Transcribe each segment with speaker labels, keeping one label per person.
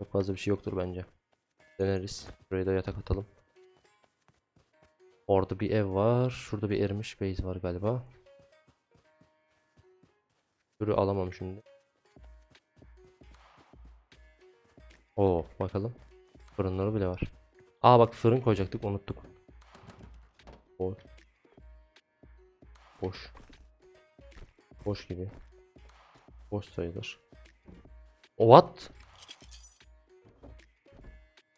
Speaker 1: Çok fazla bir şey yoktur bence. Deneriz. Buraya da yatak atalım. Orada bir ev var. Şurada bir erimiş base var galiba. Ürü alamam şimdi. Oo bakalım. Fırınları bile var. Aa bak fırın koyacaktık unuttuk. Boş. Boş. Boş gibi. Boş sayılır. What?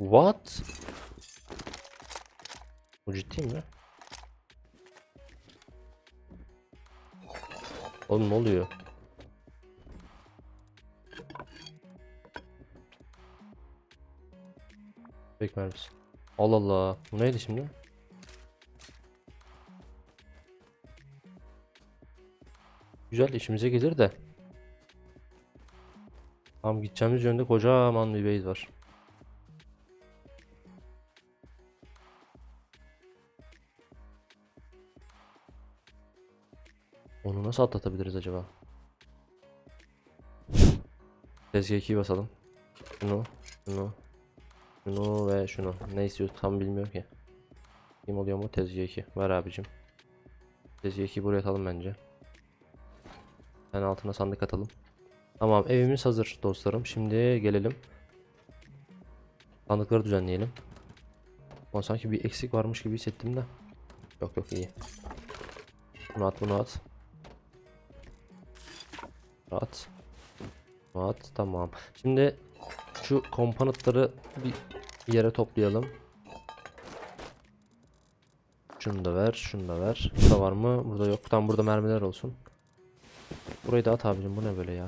Speaker 1: What? Bu ciddi mi? Oğlum ne oluyor? Bek mermisi. Allah Allah. Bu neydi şimdi? Güzel işimize gelir de. Tam gideceğimiz yönde kocaman bir base var. Nasıl atlatabiliriz acaba? Tezgah 2'yi basalım. Şunu, şunu, şunu ve şunu. Ne istiyor tam bilmiyorum ki. Kim oluyor mu? Tezgah 2. Ver abicim. Tezgah 2'yi buraya atalım bence. En altına sandık atalım. Tamam evimiz hazır dostlarım. Şimdi gelelim. Sandıkları düzenleyelim. Ama sanki bir eksik varmış gibi hissettim de. Yok yok iyi. Bunu at bunu at. At. Bunu At tamam. Şimdi şu komponentları bir yere toplayalım. Şunu da ver, şunu da ver. Burada var mı? Burada yok. Tam burada mermiler olsun. Burayı da at abicim. Bu ne böyle ya?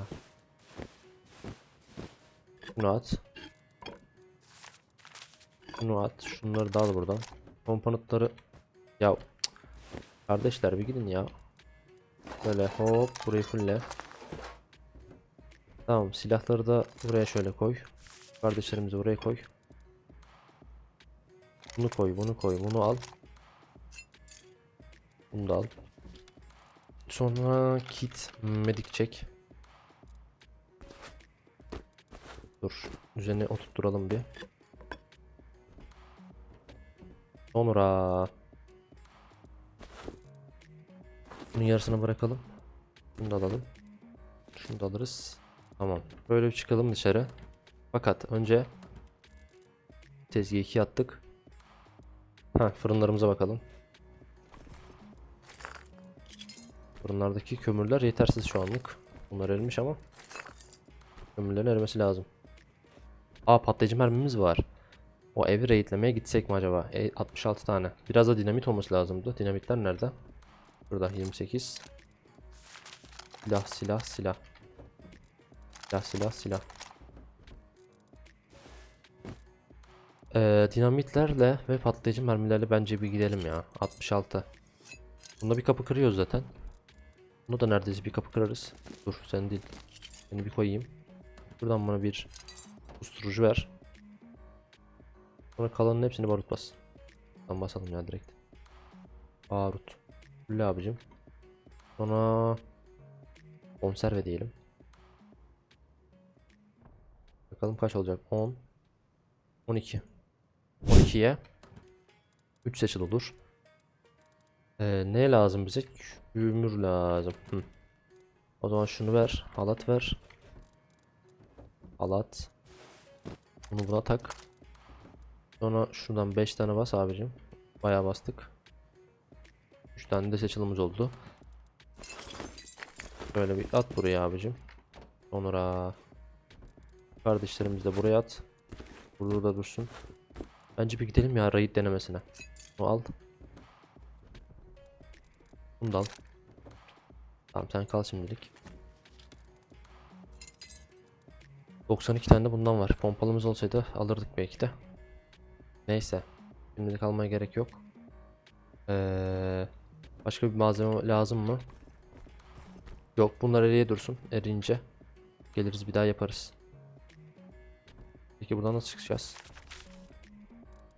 Speaker 1: Şunu at. Şunu at. Şunları da al buradan. Komponentları ya cık. kardeşler bir gidin ya. Böyle hop burayı fulle. Tamam silahları da buraya şöyle koy. Kardeşlerimizi buraya koy. Bunu koy, bunu koy, bunu al. Bunu da al. Sonra kit, medik çek. Dur. Üzerine oturtturalım bir. Sonra bunun yarısını bırakalım. Bunu da alalım. Şunu da alırız. Tamam. Böyle çıkalım dışarı. Fakat önce tezgah 2 attık. Ha fırınlarımıza bakalım. Fırınlardaki kömürler yetersiz şu anlık. Bunlar erimiş ama kömürlerin erimesi lazım. Aa patlayıcı mermimiz var. O evi raidlemeye gitsek mi acaba? E, 66 tane. Biraz da dinamit olması lazımdı. Dinamitler nerede? Burada 28. Silah silah silah. Silah silah silah. Ee, dinamitlerle ve patlayıcı mermilerle bence bir gidelim ya. 66. Bunda bir kapı kırıyoruz zaten. Bunu da neredeyse bir kapı kırarız. Dur sen değil. Seni bir koyayım. Buradan bana bir usturucu ver. Sonra kalanın hepsini barut bas. Tamam basalım ya direkt. Barut. Gülle abicim. Sonra konserve diyelim. Bakalım kaç olacak? 10 12 12'ye 3 seçil olur. Ee, ne lazım bize? Kömür lazım. Hı. O zaman şunu ver. Halat ver. Halat. Bunu buna tak. Sonra şuradan 5 tane bas abicim. Bayağı bastık. 3 tane de seçilimiz oldu. Böyle bir at buraya abicim. Sonra kardeşlerimiz de buraya at. Burada dursun. Bence bir gidelim ya raid denemesine. Bunu al. Bunu da al. Tamam sen kal şimdilik. 92 tane de bundan var. Pompalımız olsaydı alırdık belki de. Neyse. Şimdilik almaya gerek yok. Ee, başka bir malzeme lazım mı? Yok bunlar eriye dursun. Erince geliriz bir daha yaparız. Peki buradan nasıl çıkacağız?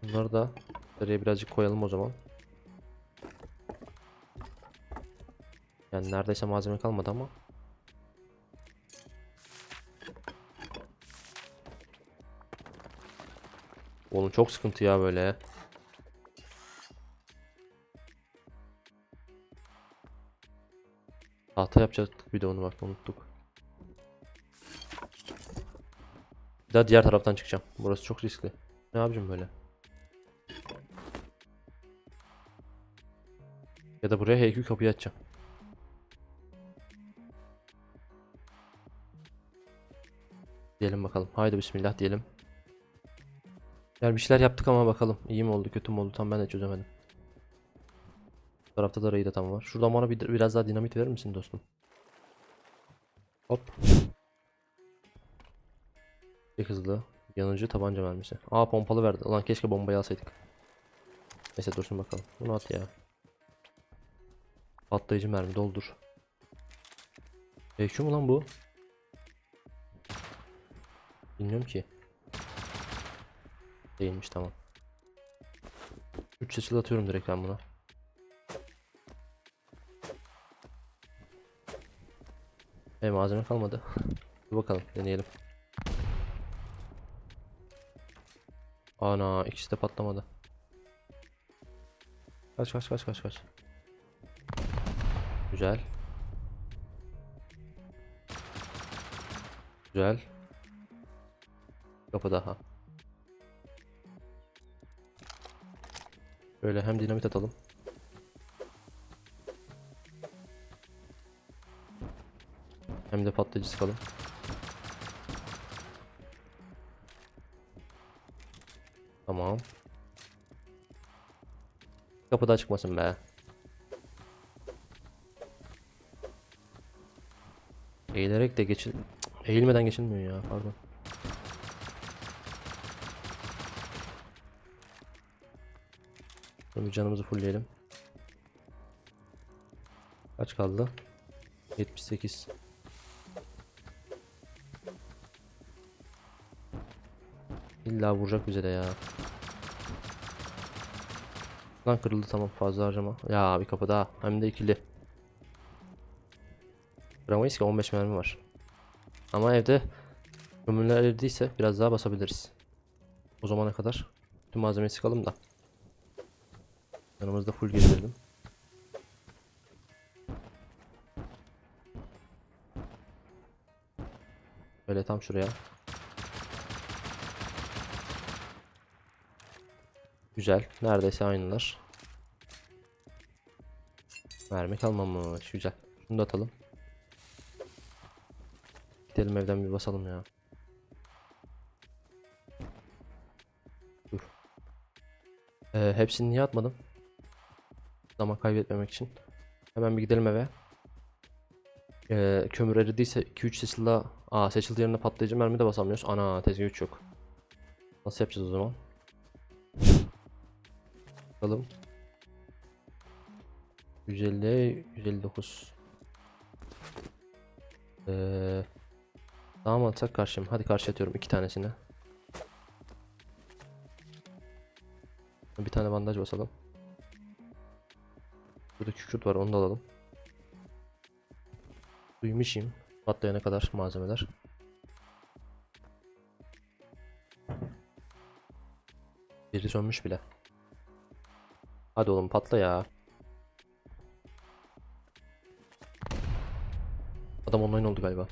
Speaker 1: Bunları da eriye birazcık koyalım o zaman. Yani neredeyse malzeme kalmadı ama. Oğlum çok sıkıntı ya böyle. Tahta yapacaktık bir de onu bak unuttuk. Daha diğer taraftan çıkacağım. Burası çok riskli. Ne yapacağım böyle? Ya da buraya heykül kapıyı açacağım. Diyelim bakalım. Haydi bismillah diyelim. Yani bir şeyler yaptık ama bakalım. İyi mi oldu kötü mü oldu tam ben de çözemedim. Bu tarafta da rayı da tam var. Şuradan bana bir, biraz daha dinamit verir misin dostum? Hop. Bir hızlı. Yanıcı tabanca mermisi. Aa pompalı verdi. Ulan keşke bombayı alsaydık. Neyse dursun bakalım. Bunu at ya. Patlayıcı mermi doldur. E şu mu lan bu? Bilmiyorum ki. Değilmiş tamam. 3 seçili atıyorum direkt ben buna. E malzeme kalmadı. Dur bakalım deneyelim. Ana ikisi de patlamadı. Kaç kaç kaç kaç kaç. Güzel. Güzel. Kapı daha. Böyle hem dinamit atalım. Hem de patlayıcı sıkalım. Tamam. Kapıda çıkmasın be. Eğilerek de geçil... Eğilmeden geçilmiyor ya pardon. Bir canımızı fullleyelim. Kaç kaldı? 78. İlla vuracak bize de ya. Lan kırıldı tamam fazla harcama. Ya bir kapı daha hem de ikili. Kıramayız ki 15 mermi var. Ama evde kömürler eridiyse biraz daha basabiliriz. O zamana kadar tüm malzemeyi sıkalım da. Yanımızda full gezdirdim. Böyle tam şuraya. Güzel. Neredeyse aynılar. Mermi kalmamış. Güzel. Şunu da atalım. Gidelim evden bir basalım ya. Dur. Ee, hepsini niye atmadım? Zaman kaybetmemek için. Hemen bir gidelim eve. Ee, kömür eridiyse 2-3 seçildi. Aa seçildi yerine patlayıcı mermi de basamıyoruz. Ana tezgah 3 yok. Nasıl yapacağız o zaman? Bakalım. 150 159. Ee, daha mı atsak karşı mı? Hadi karşı atıyorum iki tanesini. Bir tane bandaj basalım. Burada kükürt var onu da alalım. İçeyim. Patlayana kadar malzemeler. Biri sönmüş bile. Hadi oğlum patla ya. Adam online oldu galiba.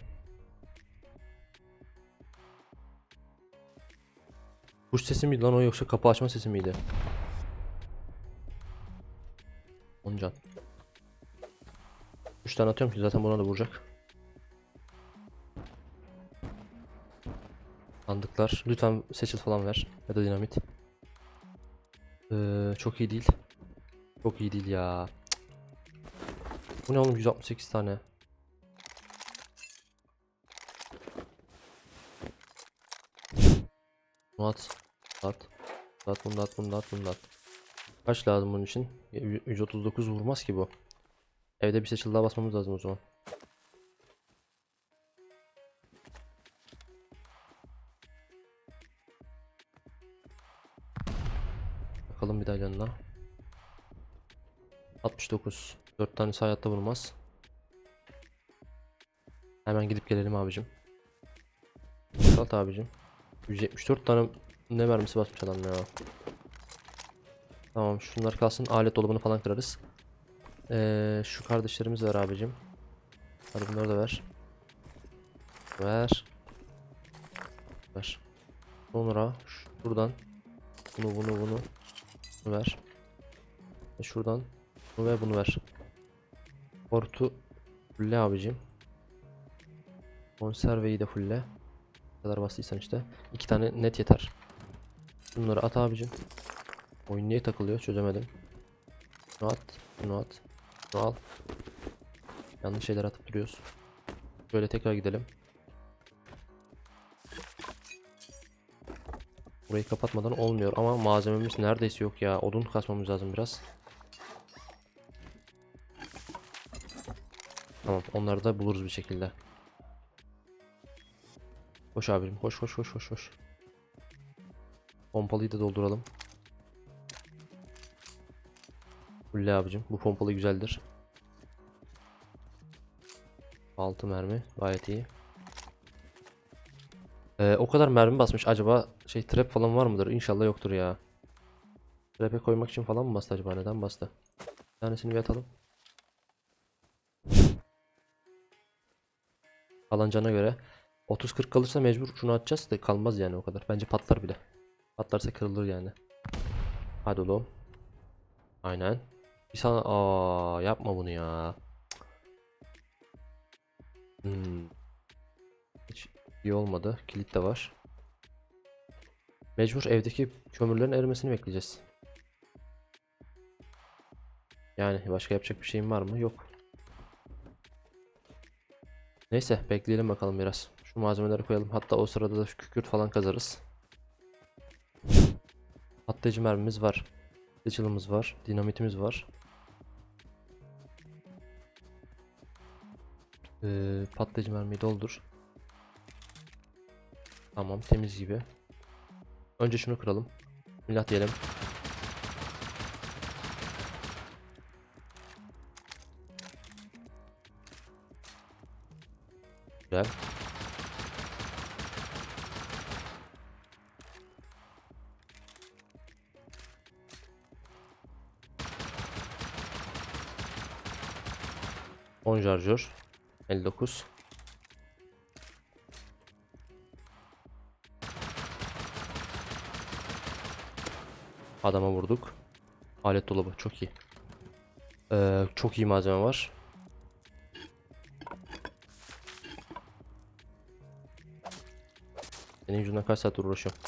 Speaker 1: Kuş sesi miydi lan o yoksa kapı açma sesi miydi? Oncan. 3 tane atıyorum ki zaten buna da vuracak. Sandıklar. Lütfen seçil falan ver. Ya da dinamit. Ee, çok iyi değil. Çok iyi değil ya. Bu ne oğlum 168 tane. Bunu at. At. At bunu at bunu at bunu at. Kaç lazım bunun için? 139 vurmaz ki bu. Evde bir seçil daha basmamız lazım o zaman. Bakalım bir daha yanına. 69. 4 tane hayatta vurmaz. Hemen gidip gelelim abicim. Salt abicim. 174 tane Ne mermisi basmış adam ya. Tamam şunlar kalsın. Alet dolabını falan kırarız. Ee, şu kardeşlerimiz var abicim. Hadi bunları da ver. Ver. Ver. Sonra şuradan bunu bunu bunu ver. Ve şuradan bunu ve bunu ver. Portu fulle abicim. Konserveyi de fulle. Ne kadar bastıysan işte. İki tane net yeter. Bunları at abicim. Oyun niye takılıyor çözemedim. Şunu at. Şunu at. Şunu al. Yanlış şeyler atıp duruyoruz. Böyle tekrar gidelim. Burayı kapatmadan olmuyor ama malzememiz neredeyse yok ya. Odun kasmamız lazım biraz. Tamam onları da buluruz bir şekilde. Koş abicim koş koş koş koş koş. Pompalıyı da dolduralım. Fulle abicim bu pompalı güzeldir. 6 mermi gayet iyi. Ee, o kadar mermi basmış acaba şey trap falan var mıdır? İnşallah yoktur ya. Trap'e koymak için falan mı bastı acaba neden bastı? Bir tanesini bir atalım. Kalan cana göre 30-40 kalırsa mecbur şunu atacağız da kalmaz yani o kadar. Bence patlar bile. Patlarsa kırılır yani. Hadi oğlum. Aynen. Bir sana aa yapma bunu ya. Hmm. Hiç iyi olmadı. Kilit de var. Mecbur evdeki kömürlerin erimesini bekleyeceğiz. Yani başka yapacak bir şeyim var mı? Yok. Neyse bekleyelim bakalım biraz. Şu malzemeleri koyalım. Hatta o sırada da şu kükürt falan kazarız. Patlayıcı mermimiz var. Seçilimiz var. Dinamitimiz var. Ee, patlayıcı mermiyi doldur. Tamam temiz gibi. Önce şunu kıralım. Milat diyelim. Güzel. On şarjör. 59. Adama vurduk. Alet dolabı çok iyi. Ee, çok iyi malzeme var. Senin yüzünden kaç saat uğraşıyorum.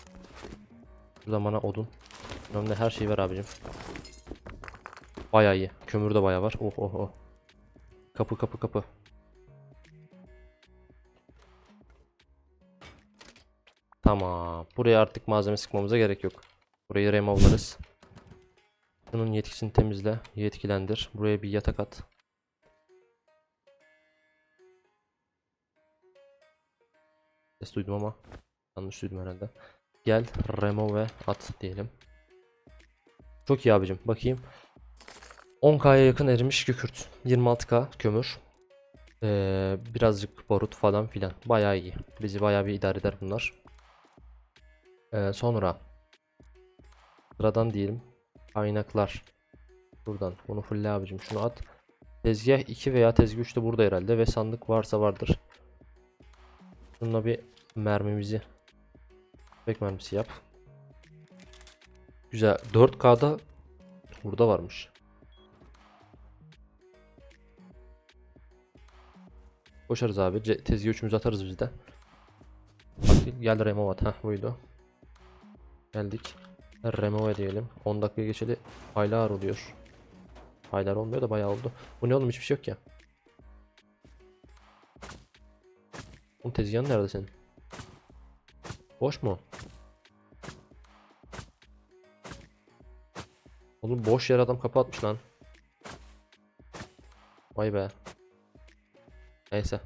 Speaker 1: Burada bana odun. Önümde her şey var abicim. Bayağı iyi. Kömür de bayağı var. Oh oh oh. Kapı kapı kapı. Tamam. Buraya artık malzeme sıkmamıza gerek yok. Burayı remove'larız. Şunun yetkisini temizle. Yetkilendir. Buraya bir yatak at. Ses duydum ama yanlış duydum herhalde. Gel remove at diyelim. Çok iyi abicim. Bakayım. 10K'ya yakın erimiş kükürt. 26K kömür. Ee, birazcık barut falan filan. Bayağı iyi. Bizi bayağı bir idare eder bunlar. Ee, sonra sıradan diyelim. Kaynaklar. Buradan. Bunu fulle abicim. Şunu at. Tezgah 2 veya tezgah 3 de burada herhalde. Ve sandık varsa vardır. Bununla bir mermimizi. Bek mermisi yap. Güzel. 4K'da burada varmış. Koşarız abi. Ce- Tezgah üçümüzü atarız biz de. Bak gel remove at. Heh buydu. Geldik. Remove diyelim. 10 dakika geçeli aylar oluyor. Aylar olmuyor da bayağı oldu. Bu ne oğlum hiçbir şey yok ya. Oğlum tezgahın nerede senin? Boş mu? Oğlum boş yer adam kapı atmış lan. Vay be. Neyse.